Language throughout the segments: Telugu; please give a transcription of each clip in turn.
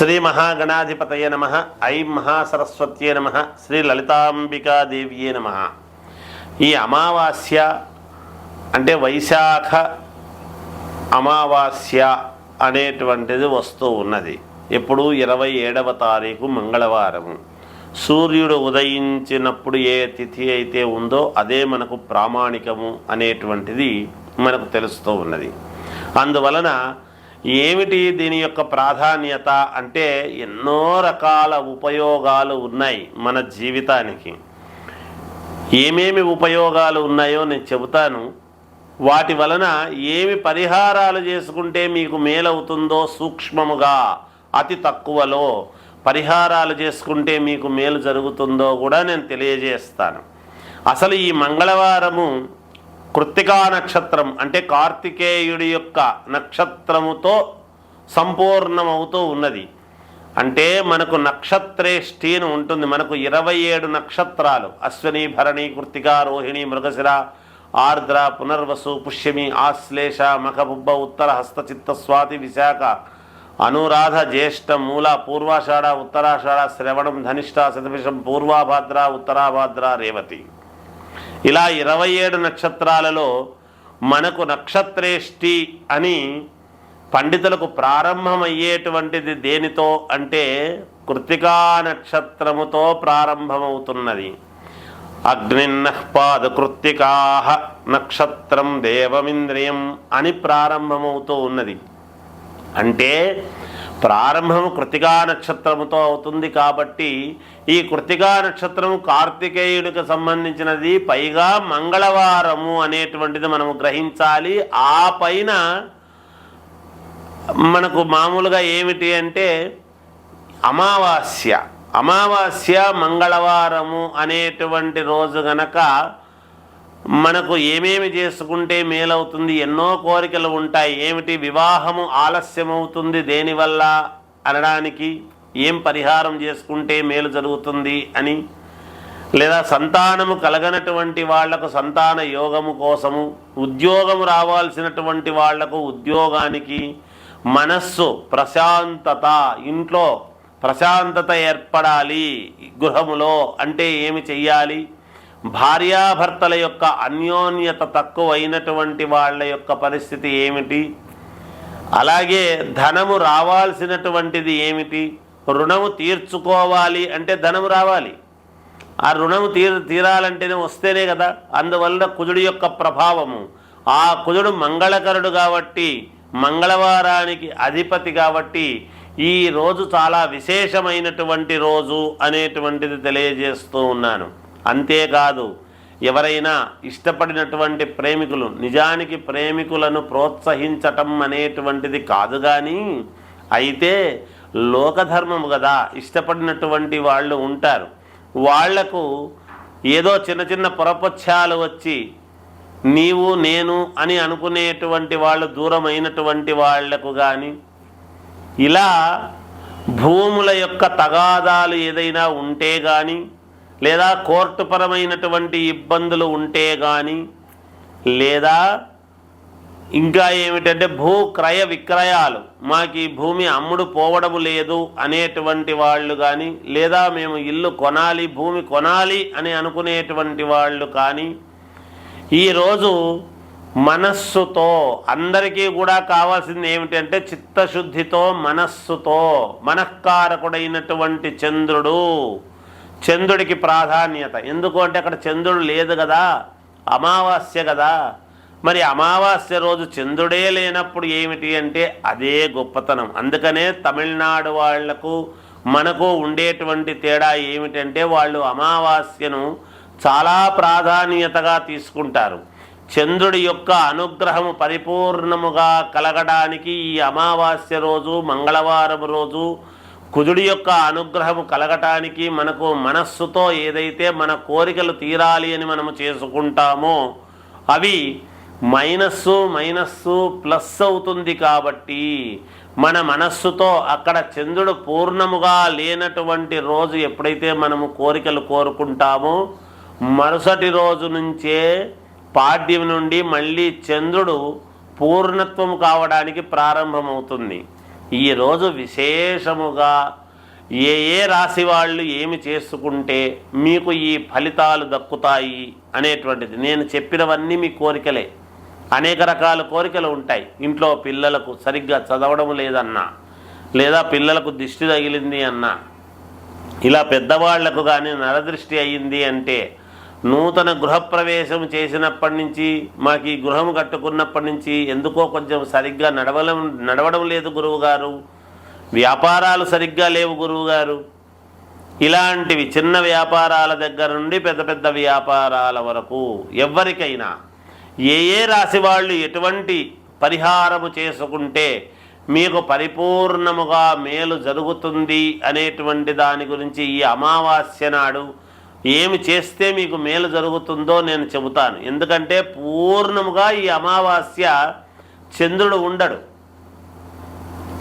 శ్రీ మహాగణాధిపతయ నమ. ఐం మహాసరస్వత్యే నమ. శ్రీ లలితాంబికాదేవ్యే నమ. ఈ అమావాస్య అంటే వైశాఖ అమావాస్య అనేటువంటిది వస్తూ ఉన్నది. ఎప్పుడు ఇరవై ఏడవ తారీఖు మంగళవారము. సూర్యుడు ఉదయించినప్పుడు ఏ తిథి అయితే ఉందో అదే మనకు ప్రామాణికము అనేటువంటిది మనకు తెలుస్తూ ఉన్నది. అందువలన ఏమిటి దీని యొక్క ప్రాధాన్యత అంటే ఎన్నో రకాల ఉపయోగాలు ఉన్నాయి మన జీవితానికి. ఏమేమి ఉపయోగాలు ఉన్నాయో నేను చెబుతాను. వాటి వలన ఏమి పరిహారాలు చేసుకుంటే మీకు మేలవుతుందో సూక్ష్మముగా అతి తక్కువలో పరిహారాలు చేసుకుంటే మీకు మేలు జరుగుతుందో కూడా నేను తెలియజేస్తాను. అసలు ఈ మంగళవారము కృత్తికా నక్షత్రం అంటే కార్తికేయుడి యొక్క నక్షత్రముతో సంపూర్ణమవుతూ ఉన్నది. అంటే మనకు నక్షత్రేష్ఠి అని ఉంటుంది. మనకు ఇరవై ఏడు నక్షత్రాలు. అశ్వని భరణి కృత్తిక రోహిణి మృగశిర ఆర్ద్ర పునర్వసు పుష్యమి ఆశ్లేష మఖబుబ్బ ఉత్తర హస్తచిత్త స్వాతి విశాఖ అనురాధ జ్యేష్ఠ మూల పూర్వాషాఢ ఉత్తరాషాఢ శ్రవణం ధనిష్ట శతభిషం పూర్వాభాద్ర ఉత్తరాభాద్ర రేవతి. ఇలా ఇరవై ఏడు నక్షత్రాలలో మనకు నక్షత్రేష్టి అని పండితులకు ప్రారంభమయ్యేటువంటిది దేనితో అంటే కృతికా నక్షత్రముతో ప్రారంభమవుతున్నది. అగ్నిన్నఃపాద కృత్తికా నక్షత్రం దేవమింద్రియం అని ప్రారంభమవుతూ ఉన్నది. అంటే ప్రారంభము కృతికా నక్షత్రముతో అవుతుంది కాబట్టి ఈ కృతికా నక్షత్రము కార్తికేయుడికి సంబంధించినది. పైగా మంగళవారము అనేటువంటిది మనము గ్రహించాలి. ఆ పైన మనకు మామూలుగా ఏమిటి అంటే అమావాస్య. అమావాస్య మంగళవారము అనేటువంటి రోజు గనక మనకు ఏమేమి చేసుకుంటే మేలవుతుంది ఎన్నో కోరికలు ఉంటాయి ఏమిటి వివాహము ఆలస్యమవుతుంది దేనివల్ల అనడానికి ఏం పరిహారం చేసుకుంటే మేలు జరుగుతుంది అని లేదా సంతానము కలగనటువంటి వాళ్ళకు సంతాన యోగము కోసము ఉద్యోగము రావాల్సినటువంటి వాళ్ళకు ఉద్యోగానికి మనస్సు ప్రశాంతత ఇంట్లో ప్రశాంతత ఏర్పడాలి గృహములో అంటే ఏమి చెయ్యాలి? భార్యాభర్తల యొక్క అన్యోన్యత తక్కువైనటువంటి వాళ్ళ యొక్క పరిస్థితి ఏమిటి? అలాగే ధనము రావాల్సినటువంటిది ఏమిటి? రుణము తీర్చుకోవాలి అంటే ధనము రావాలి. ఆ రుణము తీర్ తీరాలంటేనే వస్తేనే కదా. అందువల్ల కుజుడి యొక్క ప్రభావము. ఆ కుజుడు మంగళకరుడు కాబట్టి మంగళవారానికి అధిపతి కాబట్టి ఈ రోజు చాలా విశేషమైనటువంటి రోజు అనేటువంటిది తెలియజేస్తూ ఉన్నాను. అంతేకాదు ఎవరైనా ఇష్టపడినటువంటి ప్రేమికులు నిజానికి ప్రేమికులను ప్రోత్సహించటం అనేటువంటిది కాదు కానీ అయితే లోకధర్మము కదా ఇష్టపడినటువంటి వాళ్ళు ఉంటారు. వాళ్ళకు ఏదో చిన్న చిన్న పొరపొచ్చాలు వచ్చి నీవు నేను అని అనుకునేటువంటి వాళ్ళు దూరమైనటువంటి వాళ్ళకు కానీ ఇలా భూముల యొక్క తగాదాలు ఏదైనా ఉంటే కానీ లేదా కోర్టు పరమైనటువంటి ఇబ్బందులు ఉంటే కానీ లేదా ఇంకా ఏమిటంటే భూ క్రయ విక్రయాలు మాకు ఈ భూమి అమ్ముడు పోవడం లేదు అనేటువంటి వాళ్ళు కానీ లేదా మేము ఇల్లు కొనాలి భూమి కొనాలి అని అనుకునేటువంటి వాళ్ళు కానీ ఈరోజు మనస్సుతో అందరికీ కూడా కావాల్సింది ఏమిటంటే చిత్తశుద్ధితో మనస్సుతో మనఃకారకుడైనటువంటి చంద్రుడు చంద్రుడికి ప్రాధాన్యత. ఎందుకు అంటే అక్కడ చంద్రుడు లేదు కదా? అమావాస్య కదా? మరి అమావాస్య రోజు చంద్రుడే లేనప్పుడు ఏమిటి అంటే అదే గొప్పతనం. అందుకనే తమిళనాడు వాళ్ళకు మనకు ఉండేటువంటి తేడా ఏమిటంటే వాళ్ళు అమావాస్యను చాలా ప్రాధాన్యతగా తీసుకుంటారు. చంద్రుడి యొక్క అనుగ్రహము పరిపూర్ణముగా కలగడానికి ఈ అమావాస్య రోజు మంగళవారం రోజు కుజుడి యొక్క అనుగ్రహము కలగటానికి మనకు మనస్సుతో ఏదైతే మన కోరికలు తీరాలి అని మనము చేసుకుంటామో అవి మైనస్సు మైనస్సు ప్లస్ అవుతుంది కాబట్టి మన మనస్సుతో అక్కడ చంద్రుడు పూర్ణముగా లేనటువంటి రోజు ఎప్పుడైతే మనము కోరికలు కోరుకుంటామో మరుసటి రోజు నుంచే పాడ్యం నుండి మళ్ళీ చంద్రుడు పూర్ణత్వం కావడానికి ప్రారంభమవుతుంది. ఈరోజు విశేషముగా ఏ ఏ రాశి వాళ్ళు ఏమి చేసుకుంటే మీకు ఈ ఫలితాలు దక్కుతాయి అనేటువంటిది. నేను చెప్పినవన్నీ మీ కోరికలే. అనేక రకాల కోరికలు ఉంటాయి. ఇంట్లో పిల్లలకు సరిగ్గా చదవడం లేదన్నా లేదా పిల్లలకు దిష్టి తగిలింది అన్నా ఇలా పెద్దవాళ్ళకు కానీ నరదృష్టి అయ్యింది అంటే నూతన గృహప్రవేశం చేసినప్పటి నుంచి మాకు ఈ గృహం కట్టుకున్నప్పటి నుంచి ఎందుకో కొంచెం సరిగ్గా నడవడం నడవడం లేదు గురువుగారు. వ్యాపారాలు సరిగ్గా లేవు గురువుగారు. ఇలాంటివి చిన్న వ్యాపారాల దగ్గర నుండి పెద్ద పెద్ద వ్యాపారాల వరకు ఎవరికైనా ఏ ఏ రాశి వాళ్ళు ఎటువంటి పరిహారము చేసుకుంటే మీకు పరిపూర్ణముగా మేలు జరుగుతుంది అనేటువంటి దాని గురించి ఈ అమావాస్య నాడు ఏమి చేస్తే మీకు మేలు జరుగుతుందో నేను చెబుతాను. ఎందుకంటే పూర్ణముగా ఈ అమావాస్య చంద్రుడు ఉండడు.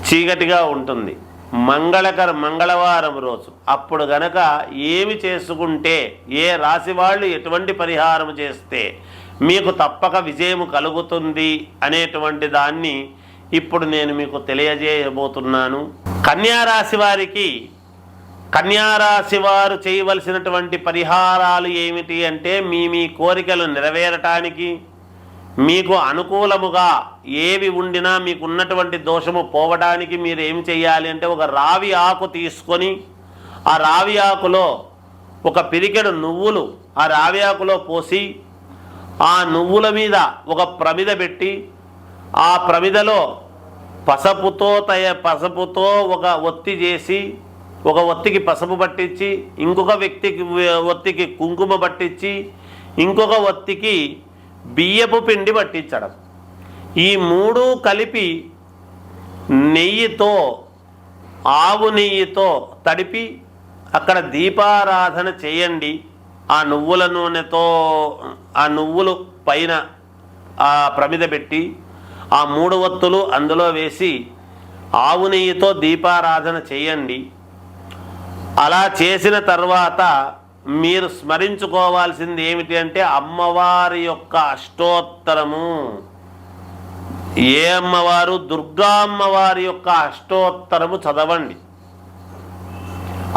చీకటిగా ఉంటుంది. మంగళకర మంగళవారం రోజు. అప్పుడు గనక ఏమి చేసుకుంటే ఏ రాశి వాళ్ళు ఎటువంటి పరిహారం చేస్తే మీకు తప్పక విజయం కలుగుతుంది అనేటువంటి దాన్ని ఇప్పుడు నేను మీకు తెలియజేయబోతున్నాను. కన్యారాశి వారికి కన్యారాశి వారు చేయవలసినటువంటి పరిహారాలు ఏమిటి అంటే మీ మీ కోరికలు నెరవేరటానికి మీకు అనుకూలముగా ఏవి ఉండినా మీకు ఉన్నటువంటి దోషము పోవడానికి మీరు ఏం చేయాలి అంటే ఒక రావి ఆకు తీసుకొని ఆ రావి ఆకులో ఒక పిరికెడు నువ్వులు ఆ రావి ఆకులో పోసి ఆ నువ్వుల మీద ఒక ప్రమిద పెట్టి ఆ ప్రమిదలో పసపుతో తయ పసపుతో ఒక ఒత్తి చేసి ఒక ఒత్తికి పసుపు పట్టించి ఇంకొక వ్యక్తికి ఒత్తికి కుంకుమ పట్టించి ఇంకొక ఒత్తికి బియ్యపు పిండి పట్టించడం. ఈ మూడు కలిపి నెయ్యితో ఆవు నెయ్యితో తడిపి అక్కడ దీపారాధన చేయండి. ఆ నువ్వుల నూనెతో ఆ నువ్వులు పైన ఆ ప్రమిద పెట్టి ఆ మూడు ఒత్తులు అందులో వేసి ఆవు నెయ్యితో దీపారాధన చేయండి. అలా చేసిన తర్వాత మీరు స్మరించుకోవాల్సింది ఏమిటి అంటే అమ్మవారి యొక్క అష్టోత్తరము. ఏ అమ్మవారు? దుర్గా అమ్మవారి యొక్క అష్టోత్తరము చదవండి.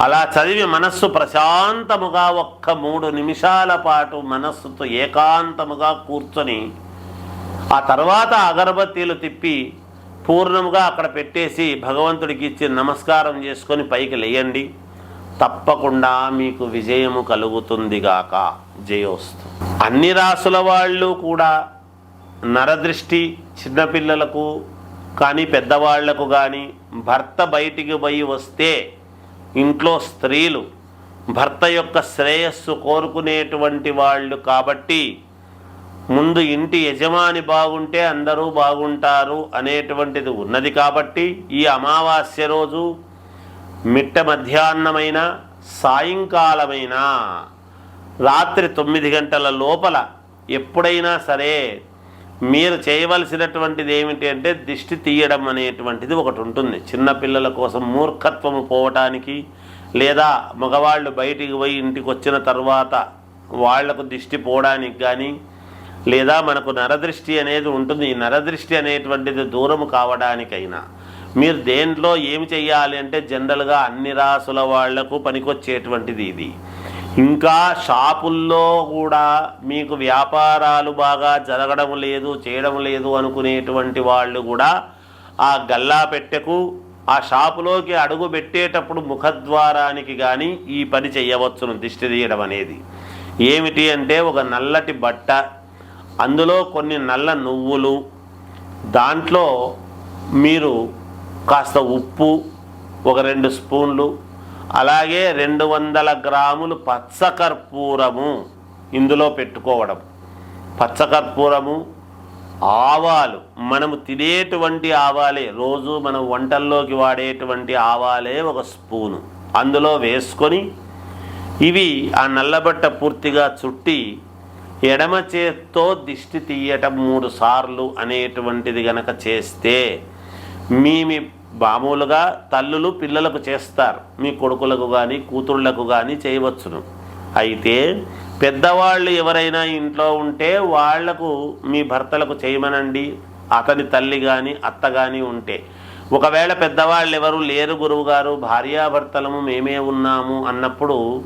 అలా చదివి మనస్సు ప్రశాంతముగా ఒక్క మూడు నిమిషాల పాటు మనస్సుతో ఏకాంతముగా కూర్చొని ఆ తర్వాత అగరబత్తీలు తిప్పి పూర్ణముగా అక్కడ పెట్టేసి భగవంతుడికి ఇచ్చి నమస్కారం చేసుకొని పైకి లేయండి. తప్పకుండా మీకు విజయము కలుగుతుందిగాక జయోస్తు. అన్ని రాసుల వాళ్ళు కూడా నరదృష్టి చిన్నపిల్లలకు కానీ పెద్దవాళ్ళకు కానీ భర్త బయటికి పోయి వస్తే ఇంట్లో స్త్రీలు భర్త యొక్క శ్రేయస్సు కోరుకునేటువంటి వాళ్ళు కాబట్టి ముందు ఇంటి యజమాని బాగుంటే అందరూ బాగుంటారు అనేటువంటిది ఉన్నది కాబట్టి ఈ అమావాస్య రోజు మిట్ట మధ్యాహ్నమైన సాయంకాలమైన రాత్రి తొమ్మిది గంటల లోపల ఎప్పుడైనా సరే మీరు చేయవలసినటువంటిది ఏమిటి అంటే దిష్టి తీయడం అనేటువంటిది ఒకటి ఉంటుంది. చిన్నపిల్లల కోసం మూర్ఖత్వము పోవటానికి లేదా మగవాళ్ళు బయటికి పోయి ఇంటికి వచ్చిన తర్వాత వాళ్ళకు దిష్టి పోవడానికి కానీ లేదా మనకు నరదృష్టి అనేది ఉంటుంది. ఈ నరదృష్టి అనేటువంటిది దూరము కావడానికైనా మీరు దేంట్లో ఏమి చెయ్యాలి అంటే జనరల్గా అన్ని రాసుల వాళ్ళకు పనికొచ్చేటువంటిది ఇది. ఇంకా షాపుల్లో కూడా మీకు వ్యాపారాలు బాగా జరగడం లేదు చేయడం లేదు అనుకునేటువంటి వాళ్ళు కూడా ఆ గల్లా పెట్టెకు ఆ షాపులోకి అడుగు పెట్టేటప్పుడు ముఖద్వారానికి కానీ ఈ పని చేయవచ్చును దిష్టి తీయడం అనేది. ఏమిటి అంటే ఒక నల్లటి బట్ట అందులో కొన్ని నల్ల నువ్వులు దాంట్లో మీరు కాస్త ఉప్పు ఒక రెండు స్పూన్లు అలాగే రెండు వందల గ్రాములు పచ్చకర్పూరము ఇందులో పెట్టుకోవడం. పచ్చకర్పూరము ఆవాలు మనము తినేటువంటి ఆవాలే రోజు మనం వంటల్లోకి వాడేటువంటి ఆవాలే ఒక స్పూను. అందులో వేసుకొని ఇవి ఆ నల్లబట్ట పూర్తిగా చుట్టి ఎడమ చేత్తో దిష్టి తీయటం మూడు సార్లు అనేటువంటిది గనక చేస్తే మీ మీ మామూలుగా తల్లులు పిల్లలకు చేస్తారు. మీ కొడుకులకు కానీ కూతుళ్ళకు కానీ చేయవచ్చును. అయితే పెద్దవాళ్ళు ఎవరైనా ఇంట్లో ఉంటే వాళ్ళకు మీ భర్తలకు చేయమనండి. అతని తల్లి కానీ అత్త కానీ ఉంటే. ఒకవేళ పెద్దవాళ్ళు ఎవరు లేరు గురువు గారు భార్యాభర్తలము మేమే ఉన్నాము అన్నప్పుడు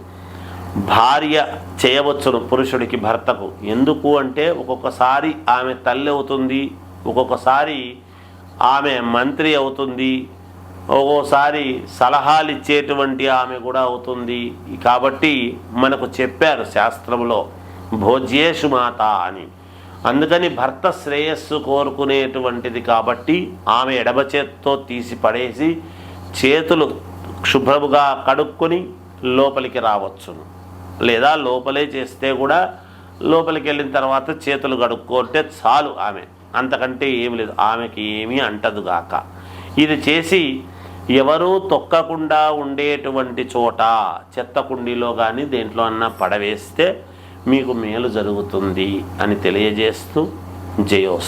భార్య చేయవచ్చును పురుషుడికి భర్తకు. ఎందుకు అంటే ఒక్కొక్కసారి ఆమె తల్లి అవుతుంది. ఒక్కొక్కసారి ఆమె మంత్రి అవుతుంది. ఒక్కోసారి సలహాలు ఇచ్చేటువంటి ఆమె కూడా అవుతుంది. కాబట్టి మనకు చెప్పారు శాస్త్రంలో భోజ్యేషు మాత అని. అందుకని భర్త శ్రేయస్సు కోరుకునేటువంటిది కాబట్టి ఆమె ఎడమ చేత్తో తీసి పడేసి చేతులు శుభ్రముగా కడుక్కొని లోపలికి రావచ్చును. లేదా లోపలే చేస్తే కూడా లోపలికి వెళ్ళిన తర్వాత చేతులు కడుక్కుంటే చాలు ఆమె. అంతకంటే ఏమి లేదు. ఆమెకి ఏమీ అంటదుగాక ఇది చేసి ఎవరూ తొక్కకుండా ఉండేటువంటి చోట చెత్త కుండీలో కానీ దేంట్లో అన్నా పడవేస్తే మీకు మేలు జరుగుతుంది అని తెలియజేస్తూ జయోస్